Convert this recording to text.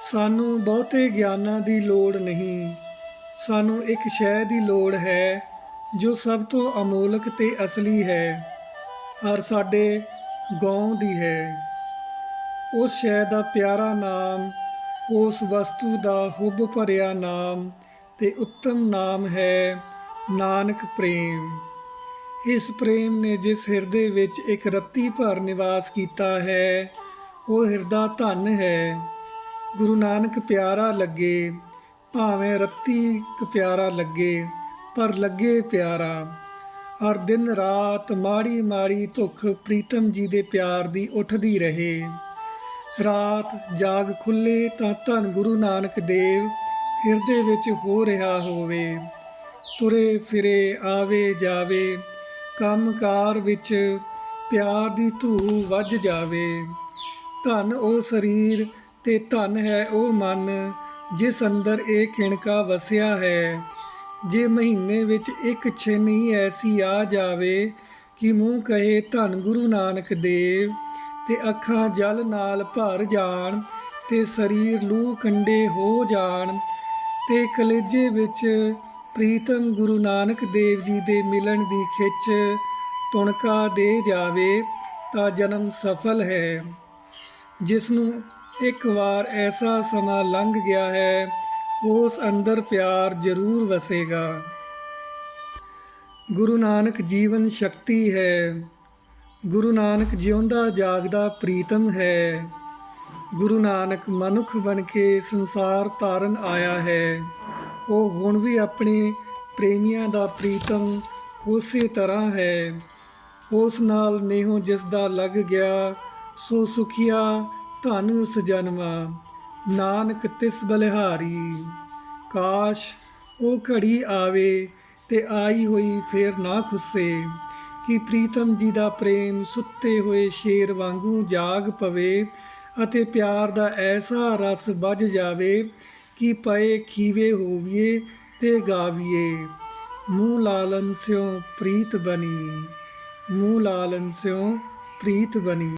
ਸਾਨੂੰ ਬਹੁਤੇ ਗਿਆਨਾਂ ਦੀ ਲੋੜ ਨਹੀਂ। ਸਾਨੂੰ ਇੱਕ ਸ਼ੈ ਦੀ ਲੋੜ ਹੈ, ਜੋ ਸਭ ਤੋਂ ਅਮੋਲਕ ਤੇ ਅਸਲੀ ਹੈ, ਹਰ ਸਾਡੇ ਗਾਉਂ ਦੀ ਹੈ। ਉਸ ਸ਼ੈ ਦਾ ਪਿਆਰਾ ਨਾਮ, ਉਸ ਵਸਤੂ ਦਾ ਹੁਬ ਭਰਿਆ ਨਾਮ ਤੇ ਉੱਤਮ ਨਾਮ ਹੈ ਨਾਨਕ ਪ੍ਰੇਮ। ਇਸ ਪ੍ਰੇਮ ਨੇ ਜਿਸ ਹਿਰਦੇ ਵਿੱਚ ਇੱਕ ਰੱਤੀ ਭਰ ਨਿਵਾਸ ਕੀਤਾ ਹੈ, ਉਹ ਹਿਰਦਾ ਧਨ ਹੈ। ਗੁਰੂ ਨਾਨਕ ਪਿਆਰਾ ਲੱਗੇ, ਭਾਵੇਂ ਰੱਤੀ ਕ ਪਿਆਰਾ ਲੱਗੇ, ਪਰ ਲੱਗੇ ਪਿਆਰਾ। ਔਰ ਦਿਨ ਰਾਤ ਮਾੜੀ ਮਾੜੀ ਧੁੱਖ ਪ੍ਰੀਤਮ ਜੀ ਦੇ ਪਿਆਰ ਦੀ ਉੱਠਦੀ ਰਹੇ। ਰਾਤ ਜਾਗ ਖੁੱਲੇ ਤਾਂ ਧੰਨ ਗੁਰੂ ਨਾਨਕ ਦੇਵ, ਹਿਰਦੇ ਵਿੱਚ ਹੋ ਰਿਹਾ ਹੋਵੇ। ਤੁਰੇ ਫਿਰੇ ਆਵੇ ਜਾਵੇ ਕੰਮਕਾਰ ਵਿੱਚ ਪਿਆਰ ਦੀ ਧੂ ਵੱਜ ਜਾਵੇ। ਧੰਨ ਉਹ ਸਰੀਰ ਤੇ ਧਨ ਹੈ ਉਹ ਮਨ, ਜਿਸ ਅੰਦਰ ਇਹ ਖਿਣਕਾ ਵਸਿਆ ਹੈ। ਜੇ ਮਹੀਨੇ ਵਿੱਚ ਇੱਕ ਛਿਨ ਹੀ ਐਸੀ ਆ ਜਾਵੇ ਕਿ ਮੂੰਹ ਕਹੇ, ਧੰਨ ਗੁਰੂ ਨਾਨਕ ਦੇਵ, ਤੇ ਅੱਖਾਂ ਜਲ ਨਾਲ ਭਰ ਜਾਣ ਤੇ ਸਰੀਰ ਲੂ ਕੰਡੇ ਹੋ ਜਾਣ ਤੇ ਕਲੇਜੇ ਵਿੱਚ ਪ੍ਰੀਤਮ ਗੁਰੂ ਨਾਨਕ ਦੇਵ ਜੀ ਦੇ ਮਿਲਣ ਦੀ ਖਿੱਚ ਤੁਣਕਾ ਦੇ ਜਾਵੇ ਤਾਂ ਜਨਮ ਸਫਲ ਹੈ। ਜਿਸ ਨੂੰ ਇੱਕ ਵਾਰ ਐਸਾ ਸਮਾਂ ਲੰਘ ਗਿਆ ਹੈ, ਉਸ ਅੰਦਰ ਪਿਆਰ ਜ਼ਰੂਰ ਵਸੇਗਾ। ਗੁਰੂ ਨਾਨਕ ਜੀਵਨ ਸ਼ਕਤੀ ਹੈ, ਗੁਰੂ ਨਾਨਕ ਜਿਉਂਦਾ ਜਾਗਦਾ ਪ੍ਰੀਤਮ ਹੈ। ਗੁਰੂ ਨਾਨਕ ਮਨੁੱਖ ਬਣ ਕੇ ਸੰਸਾਰ ਤਾਰਨ ਆਇਆ ਹੈ, ਉਹ ਹੁਣ ਵੀ ਆਪਣੇ ਪ੍ਰੇਮੀਆਂ ਦਾ ਪ੍ਰੀਤਮ ਉਸੇ ਤਰ੍ਹਾਂ ਹੈ। ਉਸ ਨਾਲ ਨੇਹੋ ਜਿਸ ਦਾ ਲੱਗ ਗਿਆ, ਸੋ ਸੁਖੀਆ ਧਨ ਉਸ ਨਾਨਕ ਤਿਸ ਬਲਿਹਾਰੀ। ਕਾਸ਼ ਉਹ ਘੜੀ ਆਵੇ ਤੇ ਆਈ ਹੋਈ ਫੇਰ ਨਾ ਖੁੱਸੇ, ਕਿ ਪ੍ਰੀਤਮ ਜੀ ਦਾ ਪ੍ਰੇਮ ਸੁੱਤੇ ਹੋਏ ਸ਼ੇਰ ਵਾਂਗੂ ਜਾਗ ਪਵੇ ਅਤੇ ਪਿਆਰ ਦਾ ਐਸਾ ਰਸ ਵੱਜ ਜਾਵੇ ਕਿ ਪਏ ਖੀਵੇ ਹੋਵੀਏ ਤੇ ਗਾਵੀਏ। ਮੂੰਹ ਲਾਲਨ ਸਿਓ ਪ੍ਰੀਤ ਬਣੀ, ਮੂੰਹ ਲਾਲਨ ਸਿਓ ਪ੍ਰੀਤ ਬਣੀ।